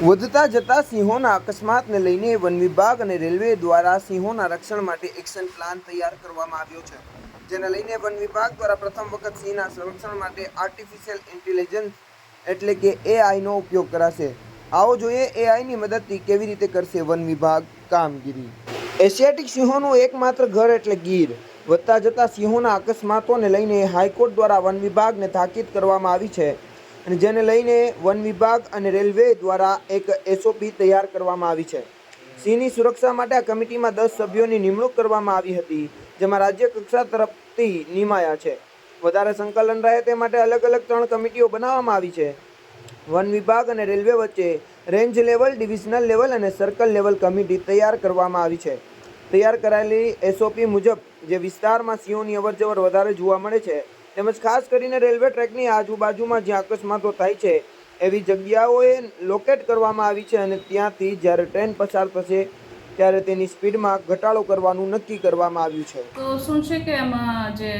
વધતા જતા સિંહોના અકસ્માતને લઈને વન વિભાગ અને રેલવે દ્વારા સિંહોના રક્ષણ માટે એક્શન પ્લાન તૈયાર કરવામાં આવ્યો છે, જેને લઈને વન વિભાગ દ્વારા પ્રથમ વખત સિંહના સંરક્ષણ માટે આર્ટિફિશિયલ ઇન્ટેલિજન્સ એટલે કે એઆઈનો ઉપયોગ કરાશે. આવો જોઈએ એઆઈની મદદથી કેવી રીતે કરશે વન વિભાગ કામગીરી. એશિયાટિક સિંહોનું એકમાત્ર ઘર એટલે ગીર. વધતા જતા સિંહોના અકસ્માતોને લઈને હાઈકોર્ટ દ્વારા વન વિભાગને તાકીદ કરવામાં આવી છે અને જેને લઈને વન વિભાગ અને રેલવે દ્વારા એક એસઓપી તૈયાર કરવામાં આવી છે. સિંહની સુરક્ષા માટે આ કમિટીમાં દસ સભ્યોની નિમણૂક કરવામાં આવી હતી, જેમાં રાજ્ય કક્ષા તરફથી નિમાયા છે. વધારે સંકલન રહે તે માટે અલગ અલગ ત્રણ કમિટીઓ બનાવવામાં આવી છે. વન વિભાગ અને રેલવે વચ્ચે રેન્જ લેવલ, ડિવિઝનલ લેવલ અને સર્કલ લેવલ કમિટી તૈયાર કરવામાં આવી છે. તૈયાર કરાયેલી એસઓપી મુજબ જે વિસ્તારમાં સિંહોની અવરજવર વધારે જોવા મળે છે તેમજ ખાસ કરીને રેલવે ટ્રેકની આજુબાજુમાં જ્યાં અકસ્માતો થાય છે, એવી જગ્યાઓએ લોકેટ કરવામાં આવી છે અને ત્યાંથી જ્યારે ટ્રેન પસાર થશે, ત્યારે તેની સ્પીડમાં ઘટાડો કરવાનું નક્કી કરવામાં આવ્યું છે. તો શું છે કે એમાં જે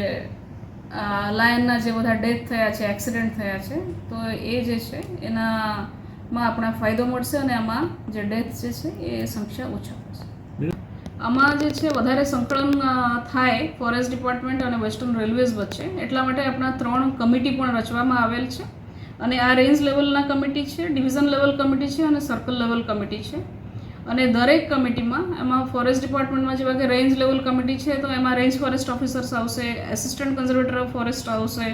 લાયનના જે બધા ડેથ થયા છે, એક્સિડન્ટ થયા છે, તો એ જે છે, એનામાં આપણે ફાયદો મળશે અને આમાં જે ડેથ જે છે, એ સંખ્યા ઓછા થશે. આમાં જે છે, વધારે સંકલન થાય ફોરેસ્ટ ડિપાર્ટમેન્ટ અને વેસ્ટર્ન રેલવેઝ વચ્ચે, એટલા માટે આપણા ત્રણ કમિટી પણ રચવામાં આવેલ છે. અને આ રેન્જ લેવલના કમિટી છે ડિવિઝન લેવલ કમિટી છે અને સર્કલ લેવલ કમિટી છે. અને દરેક કમિટીમાં એમાં ફોરેસ્ટ ડિપાર્ટમેન્ટમાં જેવા કે રેન્જ લેવલ કમિટી છે, તો એમાં રેન્જ ફોરેસ્ટ ઓફિસર્સ આવશે એસિસ્ટન્ટ કન્ઝર્વેટર ઓફ ફોરેસ્ટ આવશે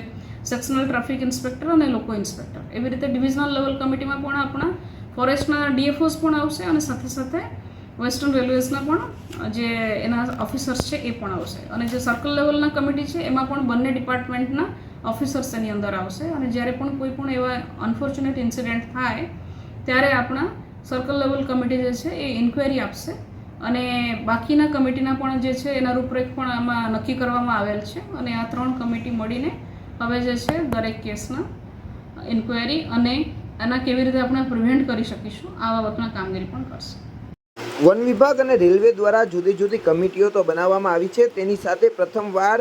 સેક્શનલ ટ્રાફિક ઇન્સ્પેક્ટર અને લોકો ઇન્સ્પેક્ટર એવી રીતે ડિવિઝનલ લેવલ કમિટીમાં પણ આપણા ફોરેસ્ટના ડીએફઓસ પણ આવશે અને સાથે સાથે વેસ્ટર્ન રેલવેઝના પણ જે એના ઓફિસર્સ છે એ પણ આવશે. અને જે સર્કલ લેવલના કમિટી છે, એમાં પણ બંને ડિપાર્ટમેન્ટના ઓફિસર્સ એની અંદર આવશે. અને જ્યારે પણ કોઈ પણ એવા અનફોર્ચ્યુનેટ ઇન્સિડન્ટ થાય, ત્યારે આપણા સર્કલ લેવલ કમિટી જે છે એ ઇન્ક્વાયરી આપશે. અને બાકીના કમિટીના પણ જે છે, એના રૂપરેખ પણ આમાં નક્કી કરવામાં આવેલ છે. અને આ ત્રણ કમિટી મળીને હવે જે છે, દરેક કેસના ઇન્ક્વાયરી અને એના કેવી રીતે આપણે પ્રિવેન્ટ કરી શકીશું, આ બાબતના કામગીરી પણ કરશે. વન વિભાગ અને રેલવે દ્વારા જુદી જુદી કમિટીઓ તો બનાવવામાં આવી છે. તેની સાથે પ્રથમવાર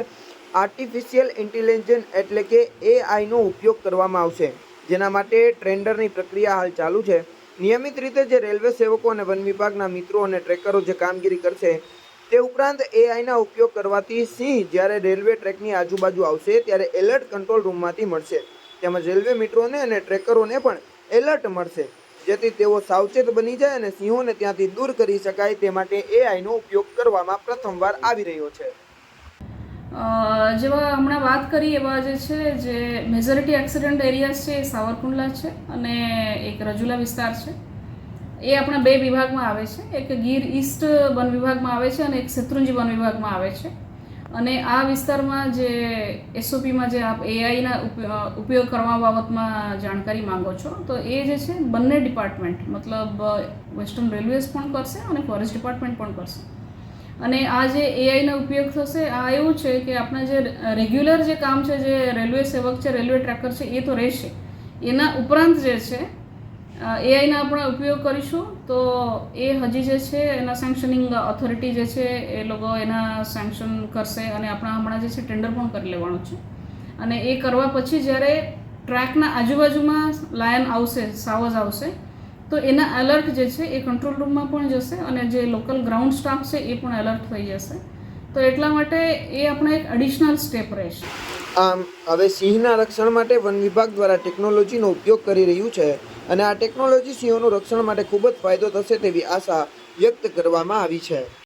આર્ટિફિશિયલ ઇન્ટેલિજન્સ એટલે કે એઆઈનો ઉપયોગ કરવામાં આવશે. જેના માટે ટ્રેન્ડરની પ્રક્રિયા હાલ ચાલુ છે. નિયમિત રીતે જે રેલવે સેવકો અને વન વિભાગના મિત્રો અને ટ્રેકરો જે કામગીરી કરશે, તે ઉપરાંત એઆઈના ઉપયોગ કરવાથી સિંહ જ્યારે રેલવે ટ્રેકની આજુબાજુ આવશે, ત્યારે એલર્ટ કંટ્રોલ રૂમમાંથી મળશે. તેમજ રેલવે મિત્રોને અને ટ્રેકરોને પણ એલર્ટ મળશે. જેથી તેઓ સાવચેત બની જાય અને સિંહોને ત્યાંથી દૂર કરી શકાય તે માટે એઆઈનો ઉપયોગ કરવામાં પ્રથમવાર આવી રહ્યો છે. જેવા હમણાં વાત કરી એવા જે છે, જે મેજોરિટી એક્સિડન્ટ એરિયા છે, એ સાવરકુંડલા છે અને એક રજુલા વિસ્તાર છે. એ આપણા બે વિભાગમાં આવે છે. એક ગીર ઈસ્ટ વન વિભાગમાં આવે છે અને એક શેત્રુંજી વન વિભાગમાં આવે છે. અને આ વિસ્તારમાં જે એસઓપીમાં જે આપ એઆઈના ઉપયોગ કરવા બાબતમાં જાણકારી માંગો છો, તો એ જે છે બંને ડિપાર્ટમેન્ટ, મતલબ વેસ્ટર્ન રેલવેઝ પણ કરશે અને ફોરેસ્ટ ડિપાર્ટમેન્ટ પણ કરશે. અને આ જે એઆઈનો ઉપયોગ થશે, આ એવું છે કે આપણા જે રેગ્યુલર જે કામ છે, જે રેલવે સેવક છે, રેલવે ટ્રેકર છે, એ તો રહેશે. એના ઉપરાંત જે છે એઆઈના આપણે ઉપયોગ કરીશું, તો એ હજી જે છે, એના સેન્કશનિંગ ઓથોરિટી જે છે, એ લોકો એના સેન્કશન કરશે અને આપણા હમણાં જે છે ટેન્ડર પણ કરી લેવાનું છે. અને એ કરવા પછી જ્યારે ટ્રેકના આજુબાજુમાં લાયન આવશે, સાવજ આવશે, તો એના એલર્ટ જે છે, એ કંટ્રોલ રૂમમાં પણ જશે અને જે લોકલ ગ્રાઉન્ડ સ્ટાફ છે, એ પણ એલર્ટ થઈ જશે. તો એટલા માટે એ આપણે એક એડિશનલ સ્ટેપ રહેશે. આમ, હવે સિંહના રક્ષણ માટે વન વિભાગ દ્વારા ટેકનોલોજીનો ઉપયોગ કરી રહ્યું છે. અને આ ટેકનોલોજી સિંહોનું રક્ષણ માટે ખૂબ જ ફાયદો થશે તેવી આશા વ્યક્ત કરવામાં આવી છે.